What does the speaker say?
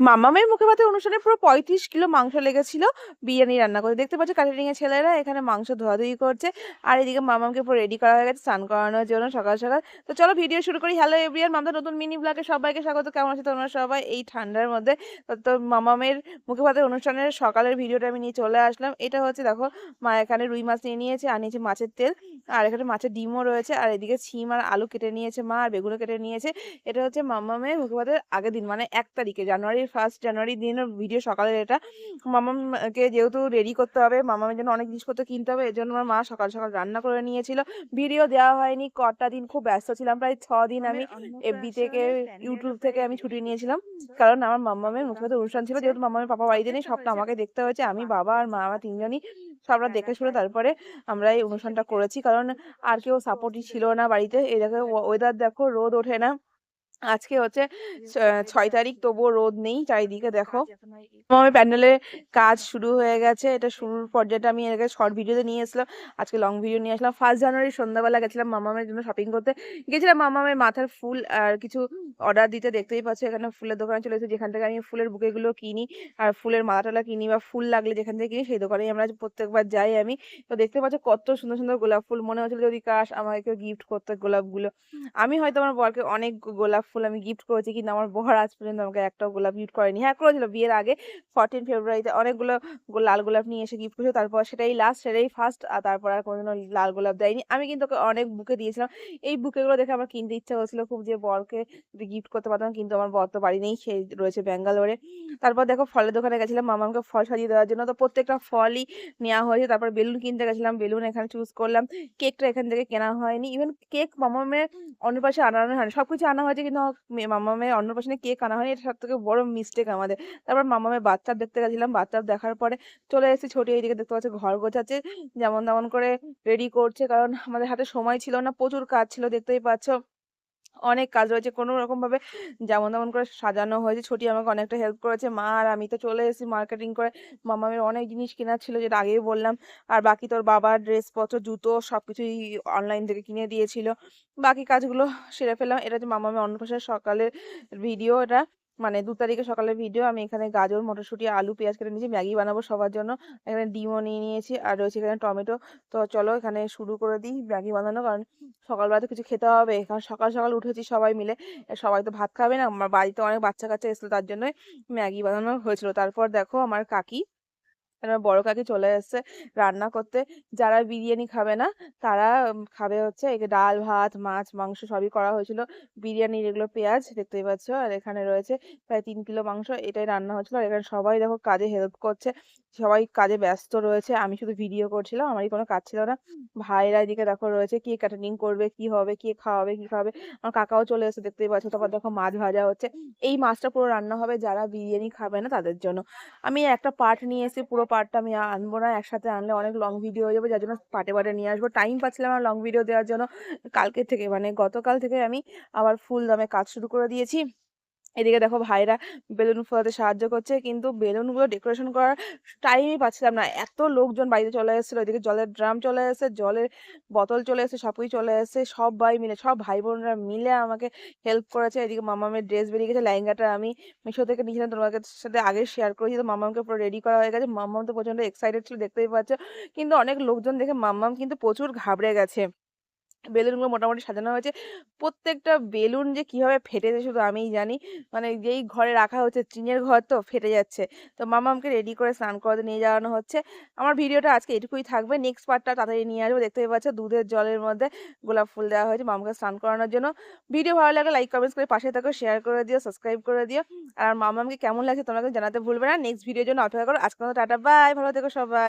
মামামের মুখে ভাতের অনুষ্ঠানে পুরো পঁয়ত্রিশ কিলো মাংস লেগেছিল। বিরিয়ানি রান্না করতে দেখতে পাচ্ছ ক্যাটারিং এর ছেলেরা এখানে মাংস ধোয়াধুয়ি করছে। আর এদিকে মামামকে পুরো রেডি করা হয়ে গেছে, স্নান করানোর জন্য সকাল সকাল। তো চলো ভিডিও শুরু করি। হ্যালো এভরিয়ান মামদা নতুন মিনি ব্লগে সবাইকে স্বাগত। কেমন আছে তোমরা সবাই? এই ঠান্ডার মধ্যে। তো মামামের মুখে ভাতের অনুষ্ঠানের সকালের ভিডিওটা আমি নিয়ে চলে আসলাম। এটা হচ্ছে দেখো, মা এখানে রুই মাছ নিয়ে নিয়েছে, আর নিয়েছে মাছের তেল। আর এখানে মাছের ডিমও রয়েছে। আর এদিকে ছিম আর আলু কেটে নিয়েছে মা, আর বেগুনও কেটে নিয়েছে। এটা হচ্ছে মামামের মুখে ভাতের আগের দিন মানে এক তারিখে ফার্স্ট জানুয়ারি দিনের ভিডিও সকালের এটা। মামামকে যেহেতু রেডি করতে হবে মামামের জন্য অনেক জিনিসপত্র কিনতে হবে এর জন্য আমার মা সকাল সকাল রান্না করে নিয়েছিল। ভিডিও দেওয়া হয়নি কটা দিন খুব ব্যস্ত ছিলাম প্রায় ছ দিন আমি এফবি থেকে ইউটিউব থেকে আমি ছুটি নিয়েছিলাম। কারণ আমার মামামের মুখে অনুষ্ঠান ছিল যেহেতু মামামের পাপা বাড়িতে নেই সবটা আমাকে দেখতে হয়েছে আমি বাবা আর মা আমার তিনজনই সবরা দেখে শুনে তারপরে আমরা এই অনুষ্ঠানটা করেছি কারণ আর কেউ সাপোর্টই ছিল না বাড়িতে। এই দেখো ওয়েদার দেখো রোদ ওঠে না। আজকে হচ্ছে ছয় তারিখ তবুও রোদ নেই চারিদিকে দেখো। আমার প্যান্ডেলের কাজ শুরু হয়ে গেছে। এটা শুরুর পর্যায়টা আমি আগে শর্ট ভিডিওতে নিয়ে এসলাম আজকে লং ভিডিও নিয়ে আসলাম। ফার্স্ট জানুয়ারি সন্ধ্যাবেলা গেছিলাম মামামের জন্য শপিং করতে। গেছিলাম মামামের মাথার ফুল আর কিছু অর্ডার দিতে দেখতেই পাচ্ছ এখানে ফুলের দোকানে চলে এসেছি। যেখান থেকে আমি ফুলের বুকেগুলো কিনি আর ফুলের মালা টালা কিনি বা ফুল লাগলে যেখান থেকে কিনি সেই দোকানেই আমরা প্রত্যেকবার যাই আমি। তো দেখতে পাচ্ছ কত সুন্দর সুন্দর গোলাপ ফুল। মনে হচ্ছিল যদি কাশ আমাকে কেউ গিফট করতে গোলাপগুলো। আমি হয়তো আমার বরকে অনেক গোলাপ ফুল আমি গিফট করেছি, কিন্তু আমার বর আজ পর্যন্ত আমাকে একটাও গোলাপ গিফট করেনি। হ্যাঁ করেছিল, বিয়ের আগে ফোরটিন ফেব্রুয়ারিতে অনেকগুলো লাল গোলাপ নিয়ে এসে গিফট করেছিল, তারপর সেটাই লাস্ট সেটাই ফার্স্ট আর তারপর আর কোনোদিনও লাল গোলাপ দেয়নি। আমি কিন্তু ওকে অনেক বুকে দিয়েছিলাম। এই বুকেগুলো দেখে আমার কিনতে ইচ্ছা হচ্ছিল খুব যে বরকে গিফট করতে পারতাম, কিন্তু আমার বর তো বাড়ি নেই, সে রয়েছে ব্যাঙ্গালোরে। তারপর দেখো ফলের দোকানে গেছিলাম মামাকে ফল সাজিয়ে দেওয়ার জন্য। তো প্রত্যেকটা ফলই নেওয়া হয়েছে, তারপর বেলুন কিনতে গেছিলাম, বেলুন এখানে চুজ করলাম। কেকটা এখান থেকে কেনা হয়নি ইভেন কেক মামামের অন্নপ্রাশনে আনানো হয়নি, সবকিছু আনা হয়েছে, কিন্তু মে- মামামের অন্নপ্রাশনে কেক আনা হয়নি, এটা সব থেকে বড় মিস্টেক আমাদের। তারপর মামামের বাচ্চা দেখতে গেছিলাম বাচ্চা দেখার পরে চলে এসেছি ছোট এইদিকে দেখতে পাচ্ছি ঘর গোছাচ্ছে, যেমন তেমন করে রেডি করছে, কারণ আমাদের হাতে সময় ছিল না, প্রচুর কাজ ছিল, দেখতেই পাচ্ছ। অনেক কাজ রয়েছে। কোনো রকম ভাবে যেমন তেমন করে সাজানো হয়েছে। ছোটি আমাকে অনেকটা হেল্প করেছে। মা আর আমি তো চলে এসেছি মার্কেটিং করে। মামামের অনেক জিনিস কেনার ছিল যেটা আগেই বললাম। আর বাকি তোর বাবার ড্রেসপত্র, জুতো সব কিছুই অনলাইন থেকে কিনে দিয়েছিল। বাকি কাজগুলো সেরে ফেললাম। এটা হচ্ছে মামামের অন্নপ্রাশনের সকালের ভিডিও এটা। মানে দু তারিখে সকালে ভিডিও আমি এখানে গাজর, মটরশুঁটি, আলু, পেঁয়াজ কেটে নিয়েছি, ম্যাগি বানাবো সবার জন্য। এখানে ডিমও নিয়ে নিয়েছি, আর রয়েছে এখানে টমেটো। তো চলো এখানে শুরু করে দিই ম্যাগি বানানো, কারণ সকালবেলা তো কিছু খেতে হবে। কারণ সকাল সকাল উঠেছি সবাই মিলে। সবাই তো ভাত খাবে না বাড়িতে অনেক বাচ্চা কাচ্চা এসেছিল, তার জন্যই ম্যাগি বানানো হয়েছিল। তারপর দেখো আমার কাকি আমার বড় কাকি চলে এসেছে রান্না করতে। যারা বিরিয়ানি খাবে না, তারা খাবে হচ্ছে ডাল, ভাত, মাছ, মাংস সবই করা হয়েছিল। বিরিয়ানির এগুলো পেঁয়াজ, দেখতেই পাচ্ছ, আর এখানে রয়েছে প্রায় তিন কিলো মাংস, এটাই রান্না হয়েছিল। আর এখানে সবাই দেখো কাজে হেল্প করছে, সবাই কাজে ব্যস্ত রয়েছে। আমি শুধু ভিডিও করছিলাম, আমারই কোনো কাজ ছিল না। ভাইরা এদিকে দেখো রয়েছে, কে ক্যাটারিং করবে, কি হবে, কে খাওয়াবে, কি খাওয়াবে আমার কাকাও চলে এসেছে, দেখতেই পাচ্ছ, তারপর দেখো মাছ ভাজা হচ্ছে। এই মাছটা পুরো রান্না হবে, যারা বিরিয়ানি খাবে না তাদের জন্য। আমি একটা পার্ট নিয়ে এসে পুরো পার্টটা আমি আনব না, একসাথে আনলে অনেক লং ভিডিও হয়ে যাবে, যার জন্য পার্টে পার্টে নিয়ে আসব। টাইম পাচ্ছিলাম না লং ভিডিও দেওয়ার জন্য। কালকে থেকে মানে গতকাল থেকে আমি আবার ফুল দামে কাজ শুরু করে দিয়েছি। এদিকে দেখো ভাইরা বেলুন ফোলাতে সাহায্য করছে, কিন্তু বেলুনগুলো ডেকোরেশন করার টাইমই পাচ্ছিলাম না। এত লোকজন বাড়িতে চলে এসেছিল, এদিকে জলের ড্রাম চলে এসেছে, জলের বোতল চলে এসেছে, সবকিছু চলে এসেছে সবাই মিলে, সব ভাই বোনরা মিলে আমাকে হেল্প করেছে। এদিকে মামামের ড্রেস বেরিয়ে গেছে, লেহেঙ্গাটা আমি মিশো থেকে নিয়েছিলাম তোমাকে সাথে আগে শেয়ার করেছি, তো মামামকে পুরো রেডি করা হয়ে গেছে। মাম্মাম তো প্রচণ্ড এক্সাইটেড ছিল, দেখতেই পাচ্ছ। কিন্তু অনেক লোকজন দেখে মাম্মাম কিন্তু প্রচুর ঘাবড়ে গেছে। বেলুনগুলো মোটামুটি সাজানো হয়েছে। প্রত্যেকটা বেলুন যে কীভাবে ফেটেছে শুধু আমিই জানি। মানে যেই ঘরে রাখা হচ্ছে, টিনের ঘর তো ফেটে যাচ্ছে। তো মামামকে রেডি করে স্নান করাতে নিয়ে যাওয়ানো হচ্ছে। আমার ভিডিওটা আজকে এটুকুই থাকবে। নেক্সট পার্টটা তাড়াতাড়ি নিয়ে আসব। দেখতেই পাচ্ছ দুধের জলের মধ্যে গোলাপ ফুল দেওয়া হয়েছে মামাকে স্নান করানোর জন্য। ভিডিও ভালো লাগলে লাইক কমেন্টস করে পাশে থাকো শেয়ার করে দিও সাবস্ক্রাইব করে দিও। আর মামামকে কেমন লাগছে তোমাকে জানাতে ভুলবে না। নেক্সট ভিডিওর জন্য অপেক্ষা করো। আজকে টাটা বাই ভালো থেকো সবাই।